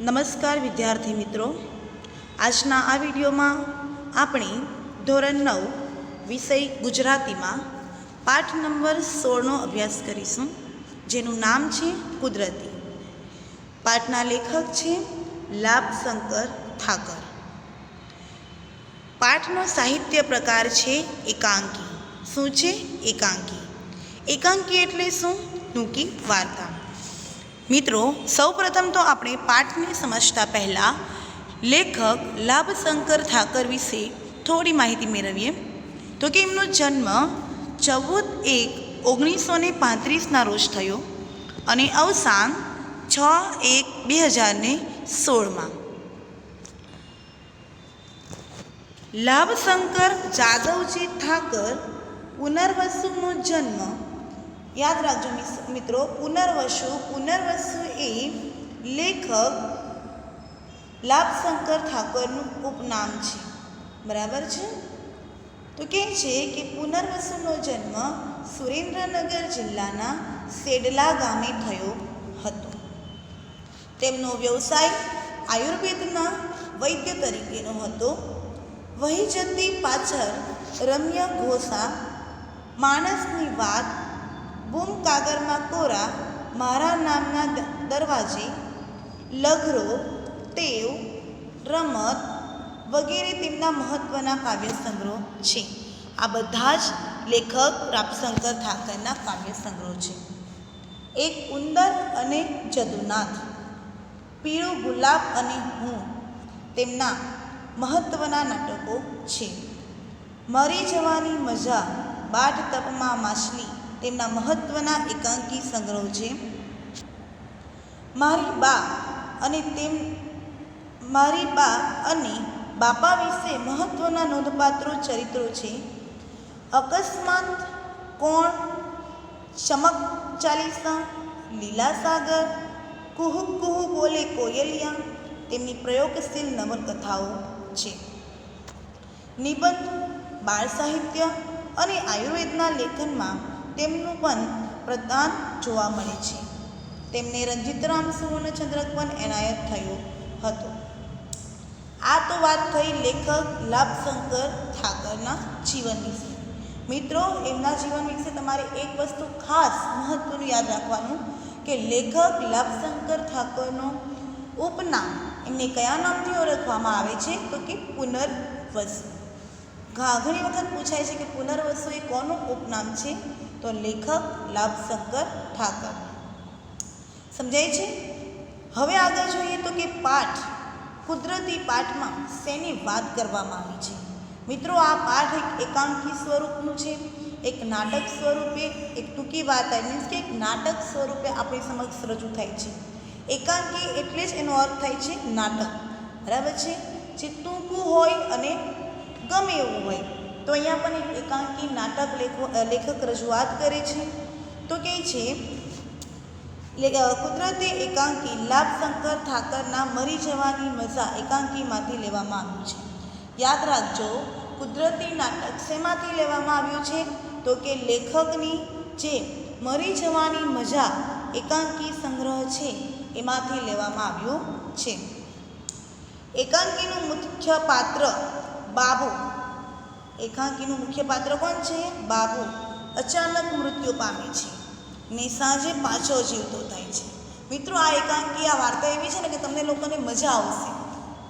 નમસ્કાર વિદ્યાર્થી મિત્રો. આજના આ વિડીયોમાં આપણે ધોરણ નવ વિષય ગુજરાતીમાં પાઠ નંબર સોળનો અભ્યાસ કરીશું, જેનું નામ છે કુદરતી. પાઠના લેખક છે લાભશંકર ઠાકર. પાઠનો સાહિત્ય પ્રકાર છે એકાંકી. શું છે એકાંકી? એકાંકી એટલે શું? ટૂંકી વાર્તા. મિત્રો, સૌપ્રથમ તો આપણે પાઠને સમજતા પહેલાં લેખક લાભશંકર ઠાકર વિશે થોડી માહિતી મેળવીએ. તો કે એમનો જન્મ ચૌદ એક ઓગણીસો ને પાંત્રીસના રોજ થયો અને અવસાન છ એક બે હજારને સોળમાં. લાભશંકર જાદવજી ઠાકર પુનર્વસુનો જન્મ યાદ રાખજો મિત્રો, પુનર્વસુ પુનર્વસુ એ લેખક લાભશંકર ઠાકોરનું ઉપનામ છે. બરાબર છે? તો કહે છે કે પુનર્વસુનો જન્મ સુરેન્દ્રનગર જિલ્લાના સેડલા ગામે થયો હતો. તેમનો વ્યવસાય આયુર્વેદના વૈદ્ય તરીકેનો હતો. વહી જતી પાછળ રમ્ય ઘોષા માણસની વાત બૂમ કાગરમાં કોરા મારા નામના દરવાજે, લઘરો, ટેવ, રમત વગેરે તેમના મહત્ત્વના કાવ્ય સંગ્રહ છે. આ બધા જ લેખક રાપશંકર ઠાકરના કાવ્ય સંગ્રહ છે. એક ઉંદર અને જદુનાથ, પીળો ગુલાબ અને હું તેમના મહત્ત્વના નાટકો છે. મરી જવાની મજા બાટ તપમાં માછલી તેમના મહત્ત્વના એકાંકી સંગ્રહ છે. મારી બા અને તેમ, મારી બા અને બાપા વિશે મહત્ત્વના નોંધપાત્ર ચરિત્રો છે. અકસ્માત, કોણ, ચમક, ચાલીસા લીલા સાગર કુહુ કુહુ બોલે કોયલિયા તેમની પ્રયોગશીલ નવલકથાઓ છે. નિબંધ બાળ સાહિત્ય અને આયુર્વેદના લેખનમાં તેમનું પણ પ્રદાન જોવા મળે છે. તેમને રંજીતરામ સુવર્ણચંદ્રક પણ એનાયત થયો હતો. આ તો વાત થઈ લેખક લાભશંકર ઠાકરના જીવન વિશે. મિત્રો, એમના જીવન વિશે તમારે એક વસ્તુ ખાસ મહત્વનું યાદ રાખવાનું કે લેખક લાભશંકર ઠાકરનો ઉપનામ એમને કયા નામથી ઓળખવામાં આવે છે? તો કે પુનર્વસુ. ઘણી વખત પૂછાય છે કે પુનર્વસુ એ કોનું ઉપનામ છે? તો લેખક લાભશંકર ઠાકર. સમજાય છે? હવે આગળ જોઈએ તો કે પાઠ કુદરતી પાઠમાં શેની વાત કરવામાં આવી છે? મિત્રો, આ પાઠ એક એકાંકી સ્વરૂપનું છે, એક નાટક સ્વરૂપે એક ટૂંકી વાર્તા મીન્સ કે એક નાટક સ્વરૂપે આપણી સમક્ષ રજૂ થાય છે. એકાંકી એટલે જ એનો અર્થ થાય છે નાટક. બરાબર છે? જે ટૂંકું હોય અને ગમે એવું હોય તો અહીંયા પણ એક એકાંકી નાટક લેખો લેખક રજૂઆત કરે છે. તો કહે છે કુદરતી એકાંકી લાભશંકર ઠાકરના મરી જવાની મજા એકાંકીમાંથી લેવામાં આવ્યું છે. યાદ રાખજો, કુદરતી નાટક શેમાંથી લેવામાં આવ્યું છે? તો કે લેખકની જે મરી જવાની મજા એકાંકી સંગ્રહ છે, એમાંથી લેવામાં આવ્યું છે. એકાંકીનું મુખ્ય પાત્ર બાબુ એકાંકીનું મુખ્ય પાત્ર કોણ છે? બાબુ. અચાનક મૃત્યુ પામે છે. ને સાંજે પાછો જીવતો થાય છે. મિત્રો, આ એકાંકી, આ વાર્તા એવી છે ને કે તમને લોકોને મજા આવશે.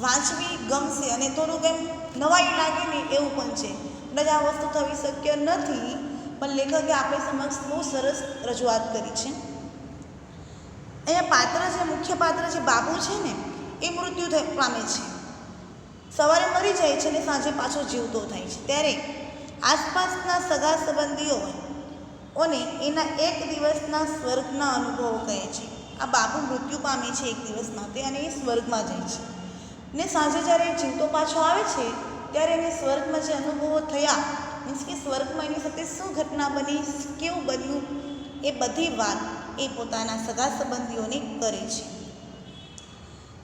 વાંચવી ગમશે અને થોડુંક એમ નવાઈ લાગે ને એવું પણ છે. કદાચ આ વસ્તુ થવી શક્ય નથી, પણ લેખકે આપણી સમક્ષ બહુ સરસ રજૂઆત કરી છે. અહીંયા પાત્ર જે મુખ્ય પાત્ર જે બાબુ છે ને, એ મૃત્યુ પામે છે. સવારે મરી જાય છે અને સાંજે પાછો જીવતો થાય છે. ત્યારે આસપાસના સગા સંબંધીઓ અને એના એક દિવસના સ્વર્ગના અનુભવો કહે છે. આ બાપુ મૃત્યુ પામે છે એક દિવસ માટે અને એ સ્વર્ગમાં જાય છે. ને સાંજે જ્યારે એ જીવતો પાછો આવે છે, ત્યારે એને સ્વર્ગમાં જે અનુભવો થયા, મીન્સ કે સ્વર્ગમાં એની સાથે શું ઘટના બની, કેવું બન્યું, એ બધી વાત એ પોતાના સગા સંબંધીઓને કરે છે.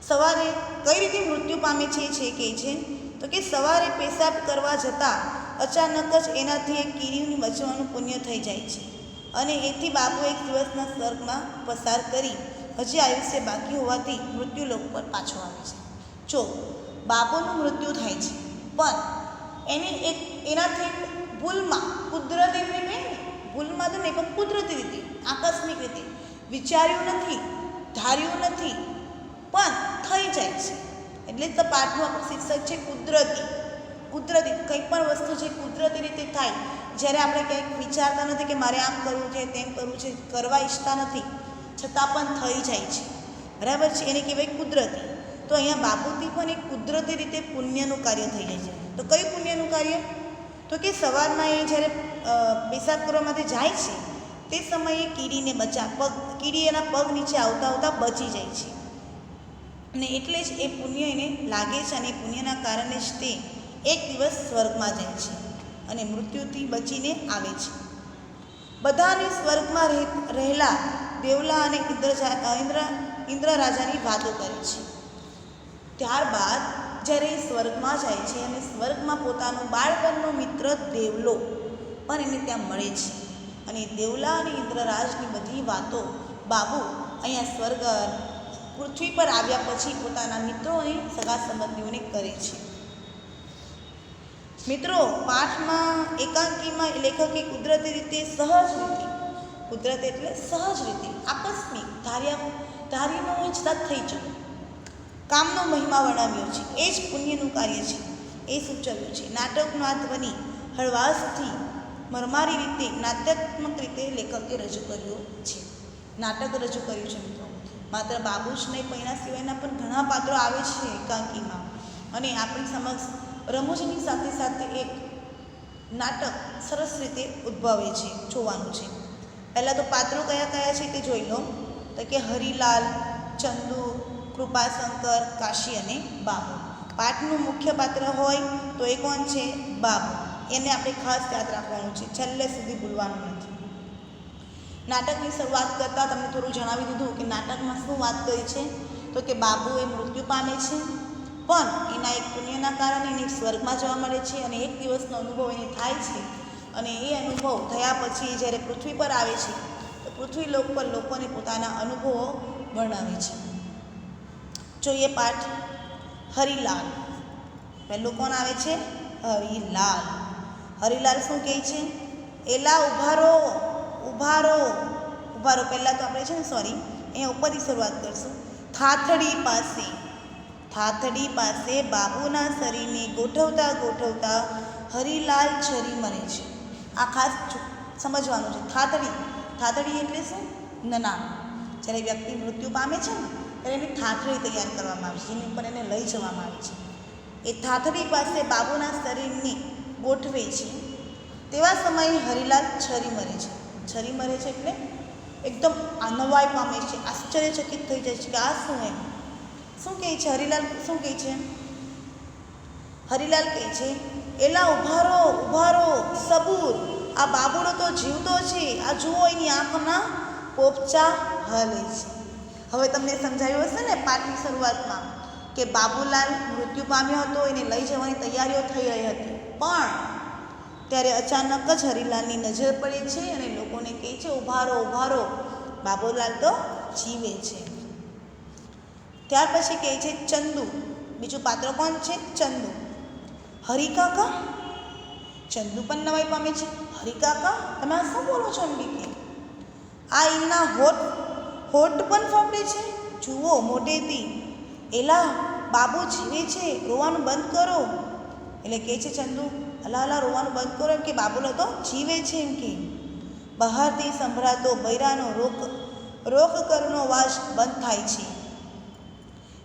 સવારે કઈ રીતે મૃત્યુ પામે છે છે કે છે? તો કે સવારે પેશાબ કરવા જતાં અચાનક જ એનાથી એક કીડીની બચવાનું પુણ્ય થઈ જાય છે. અને એથી બાપુ એક દિવસના સ્વર્ગમાં પસાર કરી હજી આયુષ્ય બાકી હોવાથી મૃત્યુ લોક પર પાછો આવે છે. જો, બાપુનું મૃત્યુ થાય છે, પણ એની એક એનાથી ભૂલમાં કુદરતી રીતે ભૂલમાં તો નહીં, પણ કુદરતી રીતે, આકસ્મિક રીતે વિચાર્યું નથી, ધાર્યું નથી પણ થઈ જાય છે. એટલે તો પાઠનું આપણું શિક્ષક છે કુદરતી. કુદરતી કંઈ પણ વસ્તુ છે કુદરતી રીતે થાય, જ્યારે આપણે કંઈક વિચારતા નથી કે મારે આમ કરવું છે, તેમ કરવું છે, કરવા ઈચ્છતા નથી, છતાં પણ થઈ જાય છે. બરાબર છે? એને કહેવાય કુદરતી. તો અહીંયા બાપુથી પણ એક કુદરતી રીતે પુણ્યનું કાર્ય થઈ જાય છે. તો કયું પુણ્યનું કાર્ય? તો કે સવારમાં એ જ્યારે પેશાબ માટે જાય છે, તે સમયે કીડીને બચા, પગ, કીડી એના પગ નીચે આવતા આવતા બચી જાય છે. અને એટલે જ એ પુણ્ય એને લાગે છે અને પુણ્યના કારણે જ તે એક દિવસ સ્વર્ગમાં જાય છે અને મૃત્યુથી બચીને આવે છે. બધાને સ્વર્ગમાં રહે- રહેલા દેવલા અને ઇન્દ્રજા ઇન્દ્ર ઇન્દ્ર રાજાની વાતો કરે છે. ત્યારબાદ જ્યારે એ સ્વર્ગમાં જાય છે અને સ્વર્ગમાં પોતાનો બાળપણનો મિત્ર દેવલો પણ એને ત્યાં મળે છે અને દેવલા અને ઇન્દ્રરાજની બધી વાતો, બાબુ અહીંયા સ્વર્ગ પૃથ્વી પર આવ્યા પછી પોતાના મિત્રો અને સગા સંબંધીઓને કરે છે. મિત્રો, પાઠમાં એકાંકીમાં લેખકે કુદરતી રીતે સહજ રીતે, કુદરત એટલે સહજ રીતે, આકસ્મિક, ધાર્યા ધારીનો હોય છતાં થઈ જવું કામનો મહિમા વર્ણવ્યો છે. એ જ પુણ્યનું કાર્ય છે. એ સૂચવ્યું છે. નાટકનો આ ધ્વનિ હળવાશથી મરમારી રીતે, નાટ્યાત્મક રીતે લેખકે રજૂ કર્યો છે. નાટક રજૂ કર્યું છે, મિત્રો. માત્ર બાબુ જ નહીં, પણ એના સિવાયના પણ ઘણા પાત્રો આવે છે એકાંકીમાં. અને આપણી સમક્ષ રમૂજની સાથે સાથે એક નાટક સરસ રીતે ઉદ્ભવે છે, જોવાનું છે. પહેલાં તો પાત્રો કયા કયા છે તે જોઈ લો. તો કે હરિલાલ, ચંદુ, કૃપાશંકર, કાશી અને બાબુ. પાઠનું મુખ્ય પાત્ર હોય તો એ કોણ છે? બાબુ. એને આપણે ખાસ યાદ રાખવાનું છે. છેલ્લે સુધી ભૂલવાનું નથી નાટકની શરૂઆત કરતાં તમને થોડું જણાવી દીધું કે નાટકમાં શું વાત કરી છે? તો કે બાબુ એ મૃત્યુ પામે છે, પણ એના એક પુણ્યના કારણે એને સ્વર્ગમાં જવા મળે છે અને એક દિવસનો અનુભવ એને થાય છે. અને એ અનુભવ થયા પછી જ્યારે પૃથ્વી પર આવે છે, તો પૃથ્વી લોક પર લોકોને પોતાના અનુભવો વર્ણવે છે. જોઈએ પાઠ. હરિલાલ. પહેલું કોણ આવે છે? હરિલાલ. હરિલાલ શું કહે છે? એલા ઉભારો ઉભારો. ઉભારો પહેલાં તો આપણે છે ને સોરી અહીંયા ઉપરથી શરૂઆત કરશું. થાથડી પાસે. થાથડી પાસે બાપુના શરીરને ગોઠવતા ગોઠવતા હરિલાલ છરી મરે છે. આ ખાસ સમજવાનું છે. થાતડી થાતડી એટલે શું? નના જ્યારે વ્યક્તિ મૃત્યુ પામે છે ને, ત્યારે એની થાથડી તૈયાર કરવામાં આવે છે. જેની ઉપર એને લઈ જવામાં આવે છે. એ થાથડી પાસે બાબુના શરીરને ગોઠવે છે. તેવા સમયે હરિલાલ છરી મરે છે. છરી મરે છે એટલે એકદમ નવાઈ પામે છે, આશ્ચર્યચકિત થઈ જાય છે કે આ શું એમ શું કહે છે? હરિલાલ શું કહે છે? હરિલાલ કહે છે, એલા ઉભારો ઉભારો સબૂર. આ બાબુડો તો જીવતો છે. આ જુઓ, એની આંખના પોપચા હલે છે. હવે તમને સમજાયું હશે ને પાઠની શરૂઆતમાં કે બાબુલાલ મૃત્યુ પામ્યો હતો, એને લઈ જવાની તૈયારીઓ થઈ રહી હતી. પણ ત્યારે અચાનક જ હરિલાલની નજર પડે છે અને કહે છે, ઉભારો ઉભારો. બાબુલાલ તો જીવે છે. ત્યાર પછી કહે છે, ચંદુ. બીજું પાત્ર કોણ છે? ચંદુ. હરિકાકા ચંદુ પણ નવાઈ પામે છે. હરિકાકા તમે આ શું બોલો છો? એમ કે આ એમના હોઠ હોઠ પણ ફાંપડે છે. જુઓ, મોટેથી. એલા, બાબુ જીવે છે. રોવાનું બંધ કરો. એટલે કહે છે, ચંદુ, અલા અલા, રોવાનું બંધ કરો. એમ કે બાબુલો તો જીવે છે એમ કે બહારથી સંભળાતો બૈરાનો રોક રોક કરનો વાસ બંધ થાય છે.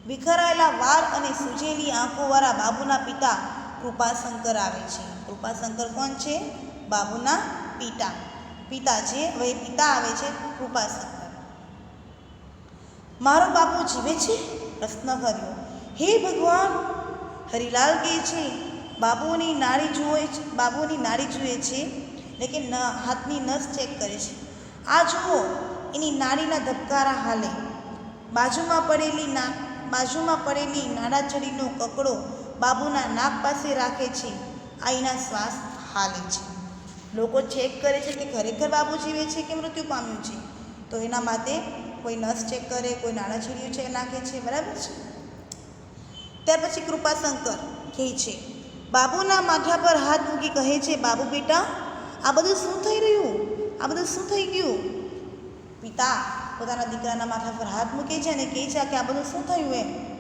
વિખરાયેલા વાર અને સૂજેલી આંખોવાળા બાબુના પિતા કૃપાશંકર આવે છે. કૃપાશંકર કોણ છે? બાબુના પિતા. પિતા છે. હવે પિતા આવે છે કૃપાશંકર. મારો બાપુ જીવે છે? પ્રશ્ન કર્યો. હે ભગવાન! હરિલાલ કહે છે, બાબુની નાડી જુએ છે, બાબુની નાડી જુએ છે. એટલે કે ન, હાથની નસ ચેક કરે છે. આ જુઓ, એની નાડીના ધબકારા હાલે. બાજુમાં પડેલી ના, બાજુમાં પડેલી નાડાચડીનો કકડો બાબુના નાક પાસે રાખે છે. આ શ્વાસ હાલે છે. લોકો ચેક કરે છે કે ખરેખર બાબુ જીવે છે કે મૃત્યુ પામ્યું છે? તો એના માટે કોઈ નસ ચેક કરે, કોઈ નાણાં છીડીયું છે નાખે છે, બરાબર છે? ત્યાર પછી કૃપાશંકર કહે છે, બાબુના માથા પર હાથ મૂકી કહે છે, બાબુ બેટા આ બધું શું થઈ રહ્યું? આ બધું શું થઈ ગયું? પિતા પોતાના દીકરાના માથા પર હાથ મૂકે છે અને કહે છે કે આ બધું શું થયું એમ?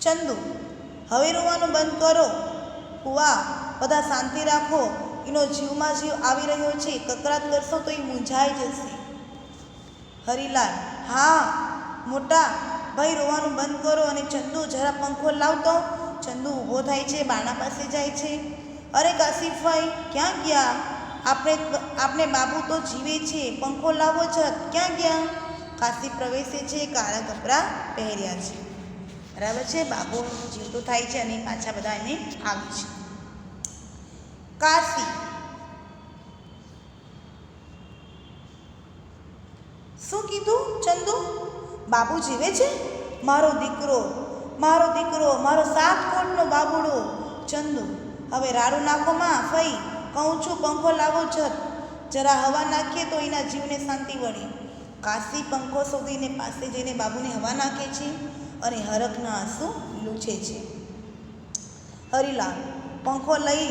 ચંદુ, હવે રોવાનું બંધ કરો. કુવા, બધા શાંતિ રાખો. એનો જીવમાં જીવ આવી રહ્યો છે. કકરાટ કરશો તો એ મૂંઝાઈ જશે. હરિલાલ, હા, મોટા, ભાઈ રોવાનું બંધ કરો અને ચંદુ જરા પંખો લાવતો. ચંદુ ઊભો થાય છે, બાણા પાસે જાય છે. અરે કાશીફભાઈ, ક્યાં ગયા? આપણે આપણે બાબુ તો જીવે છે, પંખો લાવો છત, ક્યાં ગયા? કાશી પ્રવેશે છે, કાળા કપડાં પહેર્યા છે. બરાબર છે? બાબુ જીવતો થાય છે અને પાછા બધા એને આવે છે. કાશી શું કીધું ચંદુ? બાબુ જીવે છે? મારો દીકરો મારો દીકરો, મારો સાત કોટનો બાબુડો. ચંદુ હવે રાડું નાખો માં ફઈ, કહું છું, પંખો લાવો જત. જરા હવા નાખીએ તો એના જીવને શાંતિ વળે. કાશી પંખો શોધીને પાસે જઈને બાબુને હવા નાખે છે અને હરખના આંસુ લૂછે છે. હરિલાલ, પંખો લઈ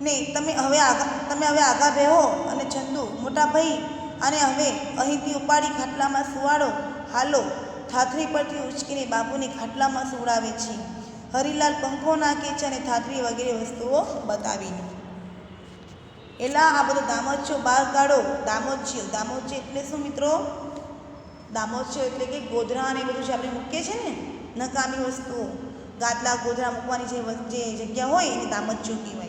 ને તમે હવે આગા, તમે હવે આગા બેહો અને ચંદુ, મોટા ભાઈ અને હવે અહીંથી ઉપાડી ખાટલામાં સુવાડો. હાલો, થાથરી પરથી ઉચકીને બાપુને ખાટલામાં સુવડાવે છે. હરિલાલ પંખો નાખે છે અને થાથરી વગેરે વસ્તુઓ બતાવીને. એલા, આ બધો દામોચ્યો બહાર કાઢો દામોચ્યો દામોચ્ય એટલે શું મિત્રો? દામોચ્યો એટલે કે ગોધરા અને બધું જે આપણે મૂકીએ છીએ ને, નકામી વસ્તુઓ, ગાદલા ગોધરા મૂકવાની જે જે જગ્યા હોય એને દામોચ્યો કહેવાય.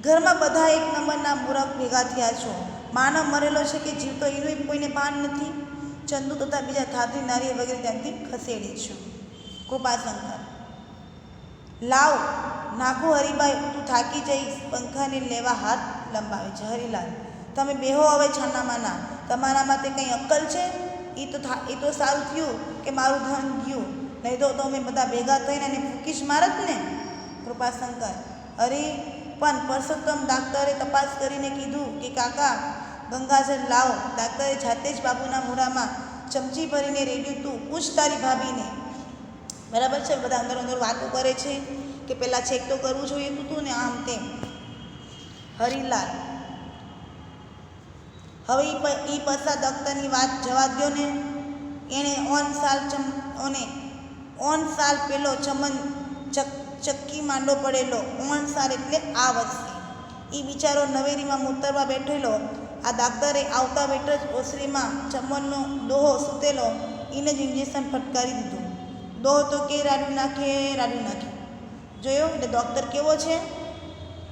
ઘરમાં બધા એક નંબરના મૂરખ ભેગા થયા છો. માનવ મરેલો છે કે જીવતો એનું કોઈને પાન નથી? ચંદુ તથા બીજા ધાત્રી નારી વગેરે ત્યાંથી ખસેડી છું. કૃપાશંકર. લાવ, નાખો હરિભાઈ, તું થાકી જઈશ. પંખાને લેવા હાથ લંબાવે છે. હરિલાલ, તમે બેહો હવે છાનામાના તમારા માટે કંઈ અક્કલ છે? એ તો એ તો સારું થયું કે મારું ધન ગયું. નહીં તો તો અમે બધા ભેગા થઈને એને ફૂકીશ મારત ને? કૃપાશંકર. અરે, પણ પરસોત્તમ ડાક્ટરે તપાસ કરીને કીધું કે કાકા ગંગાજળ લાવો. ડાક્ટરે જાતે જ બાપુના મોઢામાં ચમચી ભરીને રેડ્યું તું. પૂછ તારી ભાભીને. બરાબર છે? બધા અંદર અંદર વાતો કરે છે કે પહેલાં ચેક તો કરવું જોઈએ તું તું ને આમ તેમ. હરિલાલ, હવે એ પસા દખ્તરની વાત જવા દ્યો ને. એણે ઓન સાલ ચમ, ઓને ઓન સાલ પેલો ચમન ચક, ચક્કી માંડો પડેલો. ઓણ સાલ એટલે આ વર્ષે એ બિચારો નવેરીમાં મૂતરવા બેઠેલો. આ ડાક્ટરે આવતા વેટર જ ઓસરીમાં ચમનનો ડોહો સૂતેલો એને જ ઇન્જેક્શન ફટકારી દીધું. ડોહો તો કે રાડું નાખે રાડું નાખે. જોયો? એટલે ડૉક્ટર કેવો છે?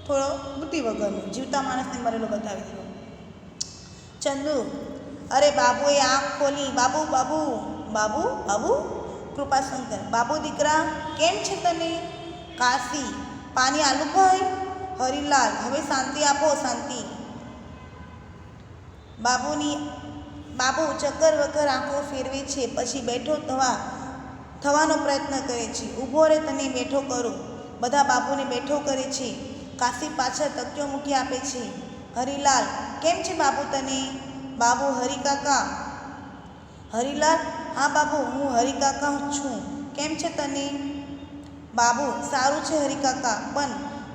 થોડો બુદ્ધિ વગરનો, જીવતા માણસને મરેલો બતાવી દીધો. ચંદુ, અરે બાબુએ આંખ ખોલી. બાબુ બાબુ બાબુ બાબુ, કૃપાશંકર. બાબુ દીકરા, કેમ છે તને? કાશી, પાણી આલુ ભાઈ? હરિલાલ, હવે શાંતિ આપો, શાંતિ. બાબુની બાબુ ચક્કર વગર આંખો ફેરવે છે, પછી બેઠો થવા, થવાનો પ્રયત્ન કરે છે. ઊભો રે તને બેઠો કરો. બધા બાબુને બેઠો કરે છે. કાશી પાછળ તકિયો મૂકી આપે છે. હરિલાલ, કેમ છે બાબુ તને? બાબુ, હરિકાકા. હરિલાલ, હા બાબુ, હું હરિકાકા છું. કેમ છે તને? બાબુ, સારું છે હરિકાકા, પણ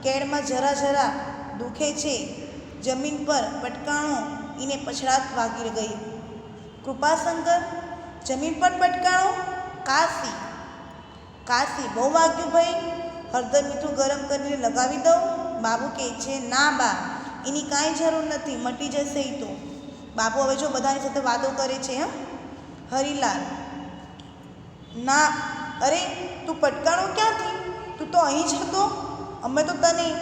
કેળમાં જરા જરા દુખે છે. જમીન પર પટકાણો એને પછડાત વાગી ગઈ. કૃપાશંકર, જમીન પર પટકાણો? કાશી. કાશી, બહુ વાગ્યું ભાઈ. હળદર મીઠું ગરમ કરીને લગાવી દઉં? બાબુ કહે છે, ના બા, એની કાંઈ જરૂર નથી, મટી જશે એ તો. બાબુ હવે જો બધાની સાથે વાતો કરે છે, હં? હરિલાલ, ના, અરે, તું પટકાણો ક્યાંથી? તું તો અહીં જ હતો. અમે તો તને,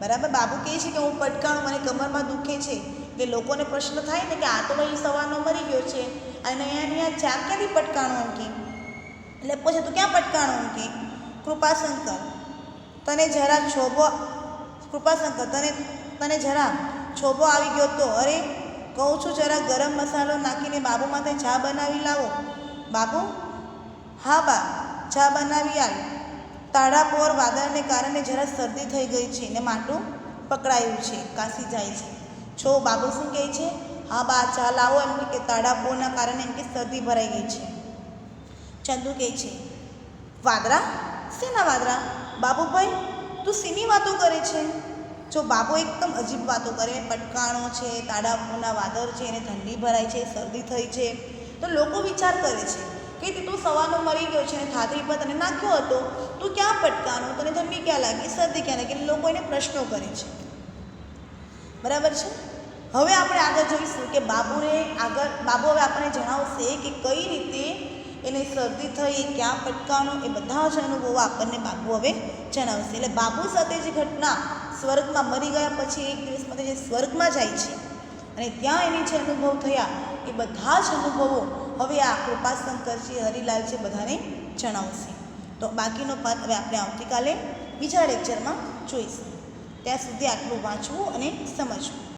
બરાબર, બાબુ કહે છે કે હું પટકાણું, મને કમરમાં દુખે છે. એટલે લોકોને પ્રશ્ન થાય ને કે આ તો ભાઈ સવારનો મરી ગયો છે અને અહીંયા ચા ક્યાંથી પટકાણું એમ કે એટલે પૂછે, તું ક્યાં પટકાણું એમ કે કૃપાશંકર. તને જરા છોભો, કૃપાશંકર, તને તને જરા છોભો આવી ગયો તો? અરે, કહું છું જરા ગરમ મસાલો નાખીને બાબુ માટે ચા બનાવી લાવો. બાબુ? હા બા, ચા બનાવી આવ. તાળાપોર વાદળને કારણે જરા શરદી થઈ ગઈ છે ને માટું પકડાયું છે, કાશી જાય છે. છો, બાબુ શું કહે છે? હા બા ચાલ આવો એમ કે તડાપોના કારણે એમ કે શરદી ભરાઈ ગઈ છે. ચંદુ કહે છે વાદળા શેના વાદળા બાબુભાઈ, તું શેની વાતો કરે છે? જો બાબુ એકદમ અજીબ વાતો કરે, પટકાણો છે તાડાપોના વાદળ છે, એને ઠંડી ભરાય છે, શરદી થઈ છે. તો લોકો વિચાર કરે છે કે તે તું સવારનો મરી ગયો છે અને થાતરી પર તને નાખ્યો હતો. તું ક્યાં પટકાનો તને ઠંડી ક્યાં લાગી? શરદી ક્યાં લાગી? લોકો એને પ્રશ્નો કરે છે. બરાબર છે? હવે આપણે આગળ જોઈશું કે બાબુને આગળ, બાબુ હવે આપણને જણાવશે કે કઈ રીતે એને શરદી થઈ, ક્યાં પટકાનો એ બધા જ અનુભવો આપણને બાબુ હવે જણાવશે. એટલે બાબુ સાથે જે ઘટના સ્વર્ગમાં મરી ગયા પછી એક દિવસ માટે જે સ્વર્ગમાં જાય છે અને ત્યાં એને જે અનુભવ થયા, એ બધા જ અનુભવો હવે આ કૃપાશંકરજી, હરિલાલ છે, બધાને જણાવશે. તો બાકીનો પાઠ હવે આપણે આવતીકાલે બીજા લેક્ચરમાં જોઈશું. ત્યાં સુધી આટલું વાંચવું અને સમજવું.